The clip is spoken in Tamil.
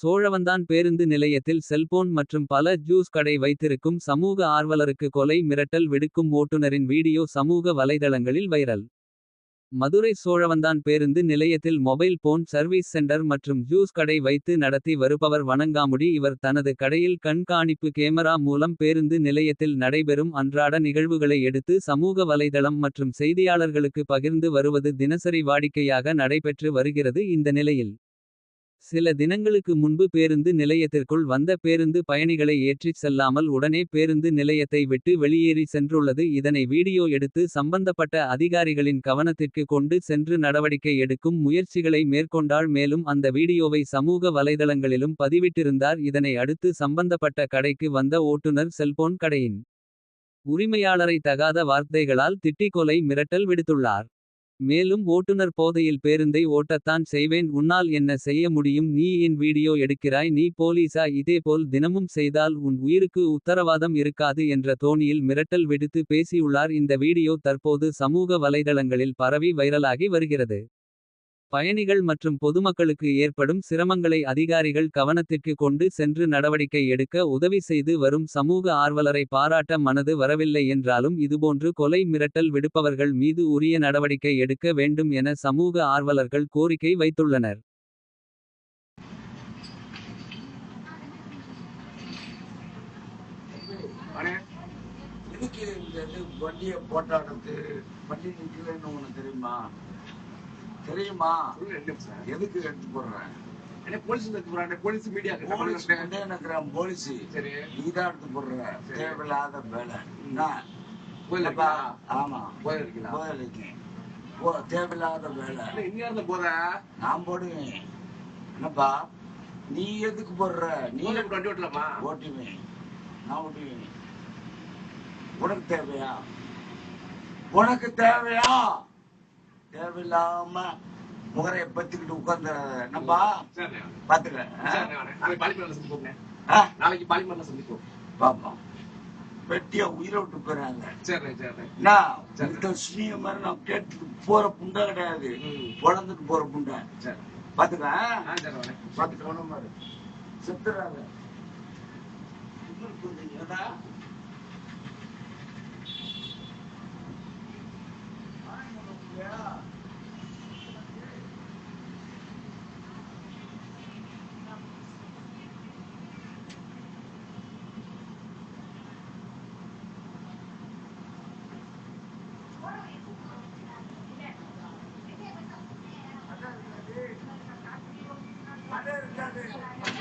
சோழவந்தான் பேருந்து நிலையத்தில் செல்போன் மற்றும் பல ஜூஸ் கடை வைத்திருக்கும் சமூக ஆர்வலருக்கு கொலை மிரட்டல் விடுக்கும் ஓட்டுநரின் வீடியோ சமூக வலைதளங்களில் வைரல். மதுரை சோழவந்தான் பேருந்து நிலையத்தில் மொபைல் போன் சர்வீஸ் சென்டர் மற்றும் ஜூஸ் கடை வைத்து நடத்தி வருபவர் வணங்காமுடி இவர் தனது கடையில் கண்காணிப்பு கேமரா மூலம் பேருந்து நிலையத்தில் நடைபெறும் அன்றாட நிகழ்வுகளை எடுத்து சமூக வலைதளம் மற்றும் செய்தியாளர்களுக்கு பகிர்ந்து வருவது தினசரி வாடிக்கையாக நடைபெற்று வருகிறது இந்த நிலையில். சில தினங்களுக்கு முன்பு பேருந்து நிலையத்திற்குள் வந்த பேருந்து பயணிகளை ஏற்றிச் செல்லாமல் உடனே பேருந்து நிலையத்தை விட்டு வெளியேறி சென்றுள்ளது. இதனை வீடியோ எடுத்து சம்பந்தப்பட்ட அதிகாரிகளின் கவனத்திற்கு கொண்டு சென்று நடவடிக்கை எடுக்கும் முயற்சிகளை மேற்கொண்டாள். மேலும் அந்த வீடியோவை சமூக வலைதளங்களிலும் பதிவிட்டிருந்தார். இதனை அடுத்து சம்பந்தப்பட்ட கடைக்கு வந்த ஓட்டுநர் செல்போன் கடையின் உரிமையாளரை தகாத வார்த்தைகளால் திட்டிக்கொலை மிரட்டல் விடுத்துள்ளார். மேலும் ஓட்டுநர் போதையில் பேருந்தை ஓட்டத்தான் செய்வேன். உன்னால் என்ன செய்ய முடியும்? நீ என் வீடியோ எடுக்கிறாய். நீ போலீசா இதேபோல் தினமும் செய்தால் உன் உயிருக்கு உத்தரவாதம் இருக்காது என்ற தோணியில் மிரட்டல் விடுத்து பேசியுள்ளார். இந்த வீடியோ தற்போது சமூக வலைதளங்களில் பரவி வைரலாகி வருகிறது. பயணிகள் மற்றும் பொதுமக்களுக்கு ஏற்படும் சிரமங்களை அதிகாரிகள் கவனத்திற்கு கொண்டு சென்று நடவடிக்கை எடுக்க உதவி செய்து வரும் சமூக ஆர்வலரை பாராட்ட மனது வரவில்லை என்றாலும் இதுபோன்று கொலை மிரட்டல் விடுப்பவர்கள் மீது உரிய நடவடிக்கை எடுக்க வேண்டும் என சமூக ஆர்வலர்கள் கோரிக்கை வைத்துள்ளனர். வண்டியை போட்டாடுறது வண்டி நிக்கலன்னு உனக்கு தெரியுமா தெரியுமா. எதுக்கு எடுத்து போடுறேன் போலீஸ் போலீஸ் மீடியா கிட்ட போலீஸ் சரி. நீதான் எடுத்து போடுற. தேவையில்லாத வேலை? ஆமா. போ தேவையில்லாத வேலை. இருந்த போதா? நான் போடுவேன். என்னப்பா? நீ எதுக்கு போடுற? நீ வண்டி ஓட்டலாமா? ஓட்டுவேன். நான் ஓட்டுவேன். உனக்கு தேவையா? உனக்கு தேவையா? தேவையில்லாம முகரைய பத்திக்கிட்டு உட்கார்ந்து என்னப்பா சரிண்ணே. பாத்துக்க சரிண்ணே, அண்ணே. நாளைக்கு பாலிமர்ல சந்திப்போம் அண்ணே. ஆ? நாளைக்கு பாலிமர்ல சந்திப்போம். பாப்பா வெட்டியா உயிரை விட்டு போறாங்க ஸ்ரீய மாதிரி நான் கேட்டுட்டு போற புண்டை கிடையாது ம். பொழந்துட்டு போற புண்டை சரி. பாத்துக்க ஆ, சரிண்ணே, அண்ணே. பாத்துக்க மாதிரி செத்துறாங்க Thank you.